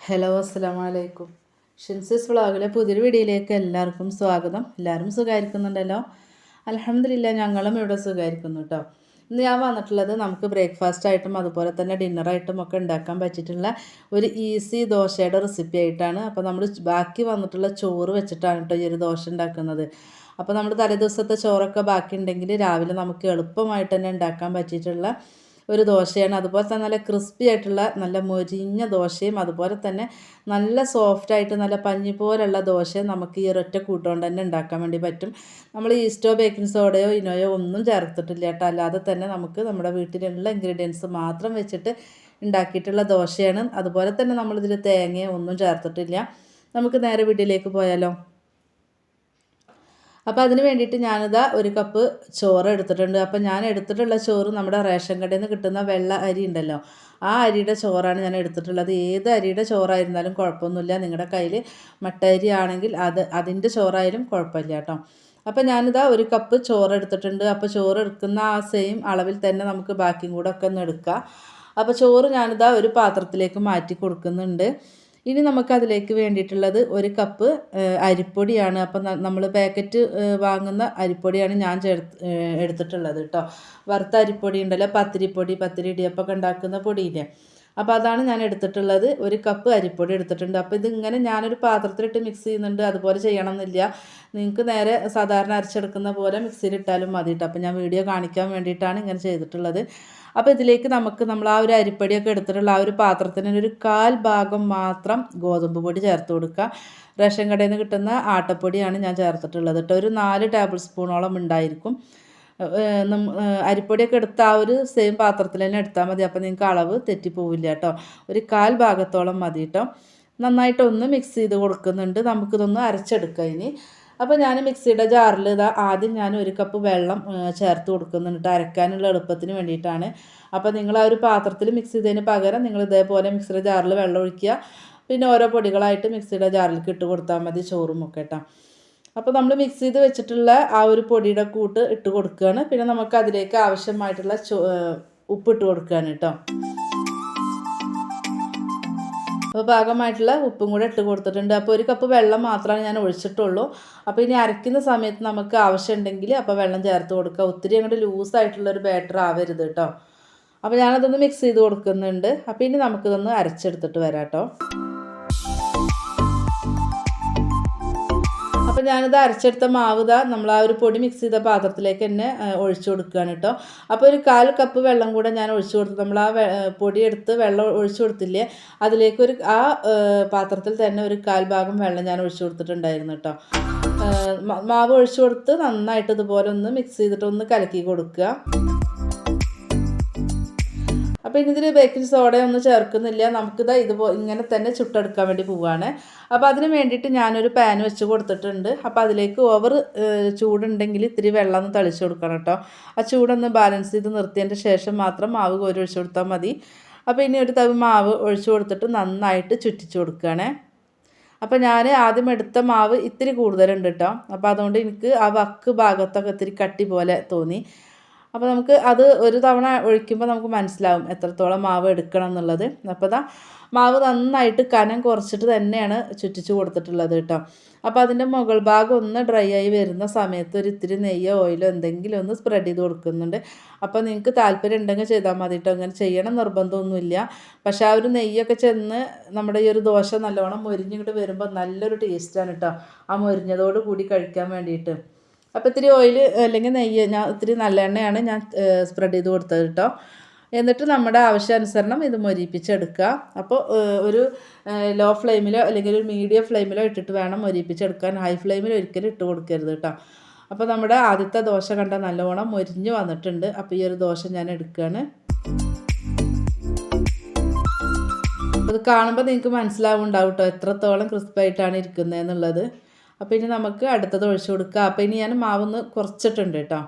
Hello അസ്സലാമലൈക്കും. ഷിൻസിസ് വ്ളോഗിലെ പുതിയൊരു വീഡിയോയിലേക്ക് എല്ലാവർക്കും സ്വാഗതം. എല്ലാവരും സുഖമായിരിക്കുന്നുണ്ടല്ലോ അലഹമില്ല ഞങ്ങളും ഇവിടെ സുഖമായിരിക്കുന്നു കേട്ടോ ഇന്ന് ഞാൻ വന്നിട്ടുള്ളത് നമുക്ക് ബ്രേക്ക്ഫാസ്റ്റ് ആയിട്ടും അതുപോലെ തന്നെ ഡിന്നറായിട്ടും ഒക്കെ ഉണ്ടാക്കാൻ പറ്റിയിട്ടുള്ള ഒരു ഈസി ദോശയുടെ റെസിപ്പി ആയിട്ടാണ്. അപ്പോൾ നമ്മൾ ബാക്കി വന്നിട്ടുള്ള ചോറ് വെച്ചിട്ടാണ് കേട്ടോ ഈ ഒരു ദോശ ഉണ്ടാക്കുന്നത്. അപ്പോൾ നമ്മൾ തലേദിവസത്തെ ചോറൊക്കെ ബാക്കി ഉണ്ടെങ്കിൽ രാവിലെ നമുക്ക് എളുപ്പമായിട്ട് തന്നെ ഉണ്ടാക്കാൻ പറ്റിയിട്ടുള്ള ഒരു ദോശയാണ്. അതുപോലെ തന്നെ നല്ല ക്രിസ്പി ആയിട്ടുള്ള നല്ല മൊരിഞ്ഞ ദോശയും അതുപോലെ തന്നെ നല്ല സോഫ്റ്റ് ആയിട്ട് നല്ല പഞ്ഞി പോലുള്ള ദോശയും നമുക്ക് ഈ ഒരൊറ്റ കൂട്ടുകൊണ്ട് തന്നെ ഉണ്ടാക്കാൻ വേണ്ടി പറ്റും. നമ്മൾ ഈസ്റ്റോ ബേക്കിംഗ് സോഡയോ ഇനോയോ ഒന്നും ചേർത്തിട്ടില്ല കേട്ടോ. അല്ലാതെ തന്നെ നമുക്ക് നമ്മുടെ വീട്ടിലുള്ള ഇൻഗ്രീഡിയൻസ് മാത്രം വെച്ചിട്ട് ഉണ്ടാക്കിയിട്ടുള്ള ദോശയാണ്. അതുപോലെ തന്നെ നമ്മളിതിൽ തേങ്ങയോ ഒന്നും ചേർത്തിട്ടില്ല. നമുക്ക് നേരെ വീട്ടിലേക്ക് പോയാലോ? അപ്പോൾ അതിന് വേണ്ടിയിട്ട് ഞാനിതാ ഒരു കപ്പ് ചോറ് എടുത്തിട്ടുണ്ട്. അപ്പോൾ ഞാൻ എടുത്തിട്ടുള്ള ചോറ് നമ്മുടെ റേഷൻ കടയിൽ നിന്ന് കിട്ടുന്ന വെള്ള അരി ഉണ്ടല്ലോ ആ അരിയുടെ ചോറാണ് ഞാൻ എടുത്തിട്ടുള്ളത്. ഏത് അരിയുടെ ചോറായിരുന്നാലും കുഴപ്പമൊന്നുമില്ല. നിങ്ങളുടെ കയ്യിൽ മട്ട അരി ആണെങ്കിൽ അത് അതിന്റെ ചോറായാലും കുഴപ്പമില്ല കേട്ടോ. അപ്പോൾ ഞാനിതാ ഒരു കപ്പ് ചോറ് എടുത്തിട്ടുണ്ട്. അപ്പോൾ ചോറ് എടുക്കുന്ന ആ സെയിം അളവിൽ തന്നെ നമുക്ക് ബാക്കിയും കൂടെ ഒക്കെ ഒന്ന് എടുക്കാം. അപ്പോൾ ചോറ് ഞാനിതാ ഒരു പാത്രത്തിലേക്ക് മാറ്റി കൊടുക്കുന്നുണ്ട്. ഇനി നമുക്ക് അതിലേക്ക് വേണ്ടിയിട്ടുള്ളത് ഒരു കപ്പ് അരിപ്പൊടിയാണ്. അപ്പം നമ്മൾ പാക്കറ്റ് വാങ്ങുന്ന അരിപ്പൊടിയാണ് ഞാൻ ചേർത്ത് എടുത്തിട്ടുള്ളത് കേട്ടോ വറുത്ത അരിപ്പൊടി ഉണ്ടല്ലോ പത്തിരിപ്പൊടി പത്തിരി ഇടിയപ്പൊക്കെ ഉണ്ടാക്കുന്ന പൊടിയില്ലേ? അപ്പോൾ അതാണ് ഞാൻ എടുത്തിട്ടുള്ളത്. ഒരു കപ്പ് അരിപ്പൊടി എടുത്തിട്ടുണ്ട്. അപ്പോൾ ഇതിങ്ങനെ ഞാനൊരു പാത്രത്തിലിട്ട് മിക്സ് ചെയ്യുന്നുണ്ട്. അതുപോലെ ചെയ്യണം എന്നില്ല നിങ്ങൾക്ക് നേരെ സാധാരണ അരച്ചെടുക്കുന്ന പോലെ മിക്സിയിലിട്ടാലും മതി കേട്ടോ അപ്പോൾ ഞാൻ വീഡിയോ കാണിക്കാൻ വേണ്ടിയിട്ടാണ് ഇങ്ങനെ ചെയ്തിട്ടുള്ളത്. അപ്പോൾ ഇതിലേക്ക് നമുക്ക് നമ്മൾ ആ ഒരു അരിപ്പൊടിയൊക്കെ എടുത്തിട്ടുള്ള ആ ഒരു പാത്രത്തിന് ഒരു കാൽ ഭാഗം മാത്രം ഗോതമ്പ് പൊടി ചേർത്ത് കൊടുക്കുക. റേഷൻ കടയിൽ നിന്ന് കിട്ടുന്ന ആട്ടപ്പൊടിയാണ് ഞാൻ ചേർത്തിട്ടുള്ളത് കേട്ടോ ഒരു നാല് ടേബിൾ സ്പൂണോളം ഉണ്ടായിരിക്കും. അരിപ്പൊടിയൊക്കെ എടുത്ത ആ ഒരു സെയിം പാത്രത്തിൽ തന്നെ എടുത്താൽ മതി. അപ്പോൾ നിങ്ങൾക്ക് അളവ് തെറ്റിപ്പോവില്ല കേട്ടോ. ഒരു കാൽ ഭാഗത്തോളം മതി കേട്ടോ. നന്നായിട്ടൊന്ന് മിക്സ് ചെയ്ത് കൊടുക്കുന്നുണ്ട്. നമുക്കിതൊന്ന് അരച്ചെടുക്കാം ഇനി. അപ്പോൾ ഞാൻ മിക്സിയുടെ ജാറിൽ ഇതാ ആദ്യം ഞാൻ ഒരു കപ്പ് വെള്ളം ചേർത്ത് കൊടുക്കുന്നുണ്ട് അരക്കാനുള്ള എളുപ്പത്തിന് വേണ്ടിയിട്ടാണ്. അപ്പോൾ നിങ്ങൾ ആ ഒരു പാത്രത്തിൽ മിക്സ് ചെയ്തതിന് പകരം നിങ്ങൾ ഇതേപോലെ മിക്സിയുടെ ജാറിൽ വെള്ളം ഒഴിക്കുക. പിന്നെ ഓരോ പൊടികളായിട്ട് മിക്സിയുടെ ജാറിലേക്ക് ഇട്ട് കൊടുത്താൽ മതി ചോറും ഒക്കെ കേട്ടോ. അപ്പോൾ നമ്മൾ മിക്സ് ചെയ്ത് വെച്ചിട്ടുള്ള ആ ഒരു പൊടിയുടെ കൂട്ട് ഇട്ട് കൊടുക്കുകയാണ് പിന്നെ നമുക്ക് അതിലേക്ക് ആവശ്യമായിട്ടുള്ള ഉപ്പ് ഇട്ട് കൊടുക്കുകയാണ് കേട്ടോ അപ്പോൾ ഭാഗമായിട്ടുള്ള ഉപ്പും കൂടെ ഇട്ട് കൊടുത്തിട്ടുണ്ട്. അപ്പോൾ ഒരു കപ്പ് വെള്ളം മാത്രമാണ് ഞാൻ ഒഴിച്ചിട്ടുള്ളൂ. അപ്പോൾ ഇനി അരയ്ക്കുന്ന സമയത്ത് നമുക്ക് ആവശ്യം ഉണ്ടെങ്കിൽ അപ്പോൾ വെള്ളം ചേർത്ത് കൊടുക്കുക. ഒത്തിരി അങ്ങോട്ട് ലൂസായിട്ടുള്ളൊരു ബാറ്റർ ആവരുത് കേട്ടോ അപ്പോൾ ഞാനതൊന്ന് മിക്സ് ചെയ്ത് കൊടുക്കുന്നുണ്ട്. അപ്പോൾ ഇനി നമുക്കിതൊന്ന് അരച്ചെടുത്തിട്ട് വരാം കേട്ടോ അപ്പോൾ ഞാനിത് അരച്ചെടുത്ത മാവ് ഇതാ നമ്മൾ ആ ഒരു പൊടി മിക്സ് ചെയ്ത പാത്രത്തിലേക്ക് തന്നെ ഒഴിച്ചു കൊടുക്കുകയാണ് കേട്ടോ അപ്പോൾ ഒരു കാൽ കപ്പ് വെള്ളം കൂടെ ഞാൻ ഒഴിച്ചു കൊടുത്തു നമ്മൾ ആ പൊടി എടുത്ത് വെള്ളം ഒഴിച്ചു കൊടുത്തില്ലേ അതിലേക്ക് ഒരു ആ പാത്രത്തിൽ തന്നെ ഒരു കാൽ ഭാഗം വെള്ളം ഞാൻ ഒഴിച്ചു കൊടുത്തിട്ടുണ്ടായിരുന്നു കേട്ടോ മാവ് ഒഴിച്ചു കൊടുത്ത് നന്നായിട്ട് ഇതുപോലെ ഒന്ന് മിക്സ് ചെയ്തിട്ട് ഒന്ന് കലക്കി കൊടുക്കുക. അപ്പോൾ ഇനി ഇതിൽ ബേക്കിംഗ് സോഡയൊന്നും ചേർക്കുന്നില്ല. നമുക്കിത് ഇതുപോലെ ഇങ്ങനെ തന്നെ ചുട്ടെടുക്കാൻ വേണ്ടി പോവുകയാണ് അപ്പോൾ അതിന് വേണ്ടിയിട്ട് ഞാനൊരു പാൻ വെച്ച് കൊടുത്തിട്ടുണ്ട്. അപ്പോൾ അതിലേക്ക് ഓവർ ചൂടുണ്ടെങ്കിൽ ഇത്തിരി വെള്ളം ഒന്ന് തളിച്ചു കൊടുക്കണം കേട്ടോ ആ ചൂടൊന്ന് ബാലൻസ് ചെയ്ത് നിർത്തിയതിന്റെ ശേഷം മാത്രം മാവ് കോരി ഒഴിച്ചു കൊടുത്താൽ മതി. അപ്പോൾ ഇനി ഒരു തവി മാവ് ഒഴിച്ചു കൊടുത്തിട്ട് നന്നായിട്ട് ചുറ്റിച്ചു കൊടുക്കുകയാണേ അപ്പോൾ ഞാൻ ആദ്യം എടുത്ത മാവ് ഇത്തിരി കൂടുതലുണ്ട് കേട്ടോ അപ്പോൾ അതുകൊണ്ട് എനിക്ക് ആ വക്ക് ഭാഗത്തൊക്കെ ഇത്തിരി കട്ടി പോലെ തോന്നി. അപ്പോൾ നമുക്ക് അത് ഒരു തവണ ഒഴിക്കുമ്പോൾ നമുക്ക് മനസ്സിലാവും എത്രത്തോളം മാവ് എടുക്കണം എന്നുള്ളത്. അപ്പോൾ ഇതാ മാവ് നന്നായിട്ട് കനം കുറച്ചിട്ട് തന്നെയാണ് ചുറ്റിച്ച് കൊടുത്തിട്ടുള്ളത് കേട്ടോ. അപ്പോൾ അതിന്റെ മുകൾ ഭാഗം ഒന്ന് ഡ്രൈ ആയി വരുന്ന സമയത്ത് ഒരു ഇത്തിരി നെയ്യോ ഓയിലോ എന്തെങ്കിലും ഒന്ന് സ്പ്രെഡ് ചെയ്ത് കൊടുക്കുന്നുണ്ട്. അപ്പോൾ നിങ്ങൾക്ക് താല്പര്യം ഉണ്ടെങ്കിൽ ചെയ്താൽ മതി കേട്ടോ. അങ്ങനെ ചെയ്യണം നിർബന്ധമൊന്നുമില്ല. പക്ഷേ ആ ഒരു നെയ്യൊക്കെ ചെന്ന് നമ്മുടെ ഈ ഒരു ദോശ നല്ലോണം മൊരിഞ്ഞിങ്ങോട്ട് വരുമ്പോൾ നല്ലൊരു ടേസ്റ്റാണ് കേട്ടോ. ആ മൊരിഞ്ഞതോട് കൂടി കഴിക്കാൻ വേണ്ടിയിട്ട്. അപ്പോൾ ഇത്തിരി ഓയിൽ അല്ലെങ്കിൽ നെയ്യ് ഞാൻ ഇത്തിരി നല്ല എണ്ണയാണ് ഞാൻ സ്പ്രെഡ് ചെയ്ത് കൊടുത്തത് കേട്ടോ എന്നിട്ട് നമ്മുടെ ആവശ്യാനുസരണം ഇത് മൊരിപ്പിച്ചെടുക്കുക. അപ്പോൾ ഒരു ലോ ഫ്ലെയിമിലോ അല്ലെങ്കിൽ ഒരു മീഡിയം ഫ്ലെയിമിലോ ഇട്ടിട്ട് വേണം മൊരിപ്പിച്ചെടുക്കാൻ. ഹൈ ഫ്ലെയിമിൽ ഒരിക്കലും ഇട്ട് കൊടുക്കരുത് കേട്ടോ അപ്പോൾ നമ്മുടെ ആദ്യത്തെ ദോശ കണ്ട നല്ലോണം മൊരിഞ്ഞ് വന്നിട്ടുണ്ട്. അപ്പോൾ ഈ ഒരു ദോശ ഞാൻ എടുക്കുകയാണ്. അത് കാണുമ്പോൾ നിങ്ങൾക്ക് മനസ്സിലാവുണ്ടാവും കേട്ടോ എത്രത്തോളം ക്രിസ്പായിട്ടാണ് ഇരിക്കുന്നതെന്നുള്ളത് അപ്പോൾ ഇനി നമുക്ക് അടുത്തത് ഒഴിച്ചു കൊടുക്കുക അപ്പോൾ ഇനി ഞാൻ മാവൊന്ന് കുറച്ചിട്ടുണ്ട് കേട്ടോ.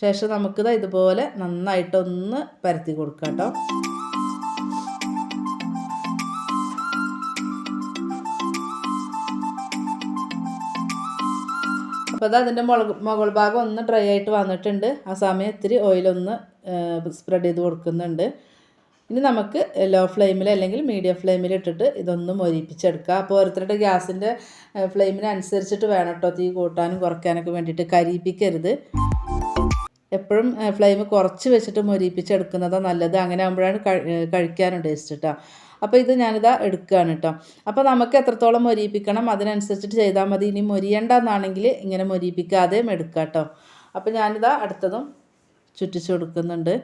ശേഷം നമുക്കിത് ഇതുപോലെ നന്നായിട്ടൊന്ന് പരത്തി കൊടുക്കാം കേട്ടോ. അപ്പോൾ അത് അതിന്റെ മുളക് മുകൾ ഭാഗം ഒന്ന് ഡ്രൈ ആയിട്ട് വന്നിട്ടുണ്ട്. ആ സമയം ഇത്തിരി ഓയിലൊന്ന് സ്പ്രെഡ് ചെയ്ത് കൊടുക്കുന്നുണ്ട്. ഇനി നമുക്ക് ലോ ഫ്ലെയിമിൽ അല്ലെങ്കിൽ മീഡിയം ഫ്ലെയിമിൽ ഇട്ടിട്ട് ഇതൊന്ന് മൊരിപ്പിച്ചെടുക്കുക. അപ്പോൾ ഓരോരുത്തരുടെ ഗ്യാസിന്റെ ഫ്ലെയിമിനനുസരിച്ചിട്ട് വേണം കേട്ടോ തീ കൂട്ടാനും കുറയ്ക്കാനൊക്കെ വേണ്ടിയിട്ട് കരിയിപ്പിക്കരുത്. എപ്പോഴും ഫ്ലെയിം കുറച്ച് വെച്ചിട്ട് മൊരിപ്പിച്ചെടുക്കുന്നതാണ് നല്ലത്. അങ്ങനെ ആകുമ്പോഴാണ് കഴിക്കാനും ടേസ്റ്റ് കേട്ടോ അപ്പോൾ ഇത് ഞാനിതാ എടുക്കുകയാണ് കേട്ടോ അപ്പോൾ നമുക്ക് എത്രത്തോളം മൊരിയിപ്പിക്കണം അതിനനുസരിച്ചിട്ട് ചെയ്താൽ മതി. ഇനി മൊരിയണ്ടെന്നാണെങ്കിൽ ഇങ്ങനെ മൊരിയിപ്പിക്കാതെയും എടുക്കാം കേട്ടോ അപ്പോൾ ഞാനിതാ അടുത്തതും ചുറ്റിച്ചു കൊടുക്കുന്നുണ്ട്.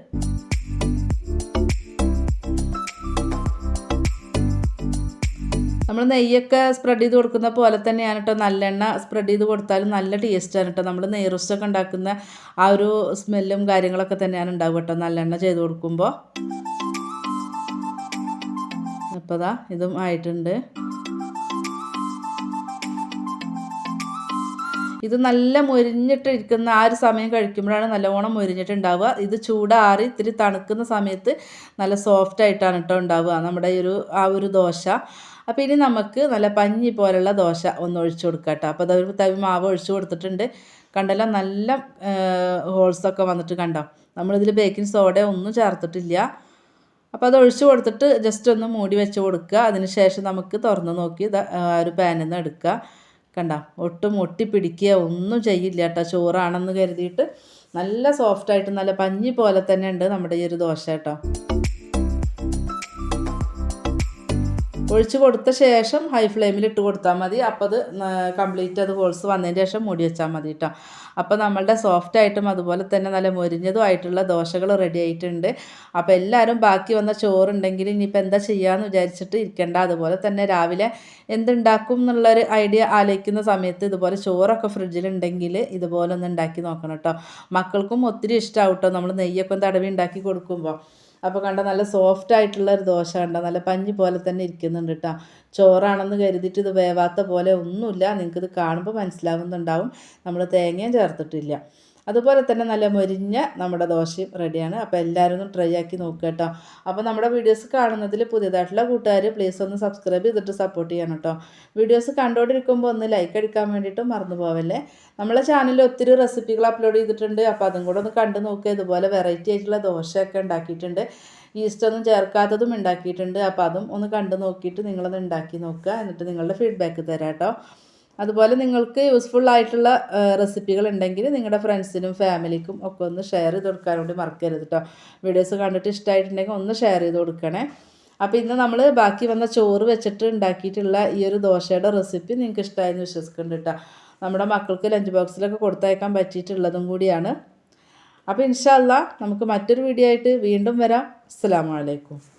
നമ്മൾ നെയ്യൊക്കെ സ്പ്രെഡ് ചെയ്ത് കൊടുക്കുന്ന പോലെ തന്നെയാണ് കേട്ടോ നല്ലെണ്ണ സ്പ്രെഡ് ചെയ്ത് കൊടുത്താലും നല്ല ടേസ്റ്റാണ് കേട്ടോ നമ്മൾ നെയ്റോസ്റ്റൊക്കെ ഉണ്ടാക്കുന്ന ആ ഒരു സ്മെല്ലും കാര്യങ്ങളൊക്കെ തന്നെയാണ് ഉണ്ടാവുക കേട്ടോ നല്ലെണ്ണ ചെയ്ത് കൊടുക്കുമ്പോൾ അപ്പോൾ ദാ ഇതും ആയിട്ടുണ്ട്. ഇത് നല്ല മുരിഞ്ഞിട്ടിരിക്കുന്ന ആ ഒരു സമയം കഴിക്കുമ്പോഴാണ് നല്ലവണ്ണം മുരിഞ്ഞിട്ടുണ്ടാവുക. ഇത് ചൂടാറി ഇത്തിരി തണുക്കുന്ന സമയത്ത് നല്ല സോഫ്റ്റ് ആയിട്ടാണ് കേട്ടോ ഉണ്ടാവുക. നമ്മുടെ ഈ ഒരു ആ ഒരു ദോശ. അപ്പോൾ ഇനി നമുക്ക് നല്ല പഞ്ഞി പോലുള്ള ദോശ ഒന്ന് ഒഴിച്ചു കൊടുക്കാം കേട്ടോ. അപ്പോൾ അതൊരു തവി മാവ് ഒഴിച്ചു കൊടുത്തിട്ടുണ്ട്. കണ്ടല്ലോ നല്ല ഹോൾസൊക്കെ വന്നിട്ട് കണ്ടോ? നമ്മളിതിൽ ബേക്കിംഗ് സോഡ ഒന്നും ചേർത്തിട്ടില്ല. അപ്പോൾ അത് ഒഴിച്ചു കൊടുത്തിട്ട് ജസ്റ്റ് ഒന്ന് മൂടി വെച്ച് കൊടുക്കുക. അതിന് ശേഷം നമുക്ക് തുറന്ന് നോക്കി ഒരു പാനിൽ നിന്ന് എടുക്കുക. കണ്ട? ഒട്ടും ഒട്ടി പിടിക്കുക ഒന്നും ചെയ്യില്ല കേട്ടോ. ചോറാണെന്ന് കരുതിയിട്ട് നല്ല സോഫ്റ്റായിട്ട് നല്ല പഞ്ഞി പോലെ തന്നെ ഉണ്ട് നമ്മുടെ ഈ ഒരു ദോശ കേട്ടോ. ഒഴിച്ച് കൊടുത്ത ശേഷം ഹൈ ഫ്ലെയിമിൽ ഇട്ട് കൊടുത്താൽ മതി. അപ്പോൾ അത് കംപ്ലീറ്റ് അത് ഹോൾസ് വന്നതിന് ശേഷം മൂടി വെച്ചാൽ മതി കേട്ടോ അപ്പോൾ നമ്മളുടെ സോഫ്റ്റ് ആയിട്ടും അതുപോലെ തന്നെ നല്ല മൊരിഞ്ഞതും ആയിട്ടുള്ള ദോശകൾ റെഡി ആയിട്ടുണ്ട്. അപ്പോൾ എല്ലാവരും ബാക്കി വന്ന ചോറുണ്ടെങ്കിൽ ഇനിയിപ്പോൾ എന്താ ചെയ്യാമെന്ന് വിചാരിച്ചിട്ട് ഇരിക്കേണ്ട. അതുപോലെ തന്നെ രാവിലെ എന്തുണ്ടാക്കും എന്നുള്ളൊരു ഐഡിയ ആലോചിക്കുന്ന സമയത്ത് ഇതുപോലെ ചോറൊക്കെ ഫ്രിഡ്ജിലുണ്ടെങ്കിൽ ഇതുപോലെ ഒന്ന് ഉണ്ടാക്കി നോക്കണം കേട്ടോ മക്കൾക്കും ഒത്തിരി ഇഷ്ടമാവും കേട്ടോ നമ്മൾ നെയ്യൊക്കെ തടവി ഉണ്ടാക്കി കൊടുക്കുമ്പോൾ അപ്പോൾ കണ്ട നല്ല സോഫ്റ്റ് ആയിട്ടുള്ള ഒരു ദോശ കണ്ട. നല്ല പഞ്ഞി പോലെ തന്നെ ഇരിക്കുന്നുണ്ട് കേട്ടോ ചോറാണെന്ന് കരുതിയിട്ട് ഇത് വേവാത്ത പോലെ ഒന്നുമില്ല. നിങ്ങൾക്കിത് കാണുമ്പോൾ മനസ്സിലാവുന്നുണ്ടാവും. നമ്മൾ തേങ്ങയും ചേർത്തിട്ടില്ല. അതുപോലെ തന്നെ നല്ല മൊരിഞ്ഞ നമ്മുടെ ദോശയും റെഡിയാണ്. അപ്പോൾ എല്ലാവരും ഒന്ന് ട്രൈ ആക്കി നോക്കുക കേട്ടോ. അപ്പോൾ നമ്മുടെ വീഡിയോസ് കാണുന്നതിൽ പുതിയതായിട്ടുള്ള കൂട്ടുകാർ പ്ലീസ് ഒന്ന് സബ്സ്ക്രൈബ് ചെയ്തിട്ട് സപ്പോർട്ട് ചെയ്യണം കേട്ടോ. വീഡിയോസ് കണ്ടുകൊണ്ടിരിക്കുമ്പോൾ ഒന്ന് ലൈക്ക് അടിക്കാൻ വേണ്ടിയിട്ട് മറന്നു പോവല്ലേ? നമ്മളെ ചാനലിൽ ഒത്തിരി റെസിപ്പികൾ അപ്ലോഡ് ചെയ്തിട്ടുണ്ട്. അപ്പോൾ അതും കൂടെ ഒന്ന് കണ്ടു നോക്കുക ഇതുപോലെ വെറൈറ്റി ആയിട്ടുള്ള ദോശയൊക്കെ ഉണ്ടാക്കിയിട്ടുണ്ട്. ഈസ്റ്റൊന്നും ചേർക്കാത്തതും ഉണ്ടാക്കിയിട്ടുണ്ട്. അപ്പോൾ അതും ഒന്ന് കണ്ടു നോക്കിയിട്ട് നിങ്ങളൊന്ന് ഉണ്ടാക്കി നോക്കുക. എന്നിട്ട് നിങ്ങളുടെ ഫീഡ്ബാക്ക് തരാം കേട്ടോ. അതുപോലെ നിങ്ങൾക്ക് യൂസ്ഫുൾ ആയിട്ടുള്ള റെസിപ്പികൾ ഉണ്ടെങ്കിൽ നിങ്ങളുടെ ഫ്രണ്ട്സിനും ഫാമിലിക്കും ഒക്കെ ഒന്ന് ഷെയർ ചെയ്ത് കൊടുക്കാൻ വേണ്ടി മറക്കരുത് കേട്ടോ വീഡിയോസ് കണ്ടിട്ട് ഇഷ്ടമായിട്ടുണ്ടെങ്കിൽ ഒന്ന് ഷെയർ ചെയ്ത് കൊടുക്കണേ. അപ്പോൾ ഇന്ന് നമ്മൾ ബാക്കി വന്ന ചോറ് വെച്ചിട്ട് ഉണ്ടാക്കിയിട്ടുള്ള ഈ ഒരു ദോശയുടെ റെസിപ്പി നിങ്ങൾക്ക് ഇഷ്ടമായെന്ന് വിശ്വസിക്കുന്നുണ്ട് കേട്ടോ നമ്മുടെ മക്കൾക്ക് ലഞ്ച് ബോക്സിലൊക്കെ കൊടുത്തയക്കാൻ പറ്റിയിട്ടുള്ളതും കൂടിയാണ്. അപ്പോൾ ഇൻഷാല്ല നമുക്ക് മറ്റൊരു വീഡിയോ ആയിട്ട് വീണ്ടും വരാം. അസ്സാം വലൈക്കും